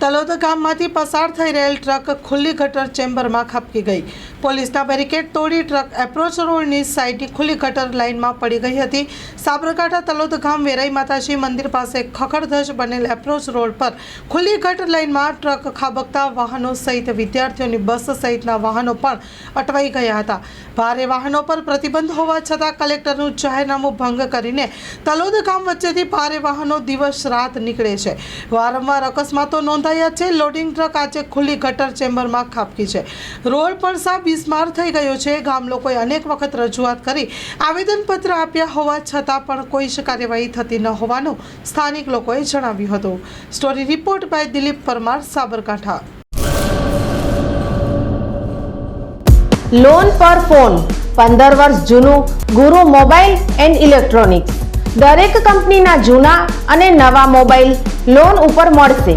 તલોદ ગામમાંથી પસાર થઈ રહેલ ટ્રક ખુલ્લી ગટર ચેમ્બરમાં ખપકી ગઈ. પોલીસના બેરિકેડ તોડી ટ્રક એપ્રોચ રોડની સાઈડની ખુલ્લી ગટર લાઇનમાં પડી ગઈ હતી. સાબરકાંઠા તલોદ ગામ વેરાઈ માતાજી મંદિર પાસે ખખડધજ બનેલ એપ્રોચ રોડ પર ખુલ્લી ગટર લાઇનમાં ટ્રક ખાબકતા વાહનો સહિત વિદ્યાર્થીઓની બસ સહિતના વાહનો પણ અટવાઈ ગયા હતા. ભારે વાહનો પર પ્રતિબંધ હોવા છતાં કલેક્ટરનું જાહેરનામું ભંગ કરીને તલોદ ગામ વચ્ચેથી ભારે વાહનો દિવસ રાત નીકળે છે. વારંવાર અકસ્માતો નોંધાયા છે. લોડિંગ ટ્રક આજે ખુલ્લી ગટર ચેમ્બરમાં ખાબકી છે. રોડ પર સા બિસ્માર થઈ ગયો છે. ગામ લોકોએ અનેક વખત રજૂઆત કરી. આવેદનપત્ર આપ્યા હોવા છતાં પણ કોઈ જ કાર્યવાહી થતી ન હોવાનું સ્થાનિક લોકોએ જણાવ્યું હતું. Story report by Dilip Parmar, Sabarkantha. Loan પર ફોન. પંદર વર્ષ જૂનું ગુરુ મોબાઈલ એન્ડ ઇલેક્ટ્રોનિક્સ. દરેક કંપનીના જૂના અને નવા મોબાઈલ લોન ઉપર મળશે.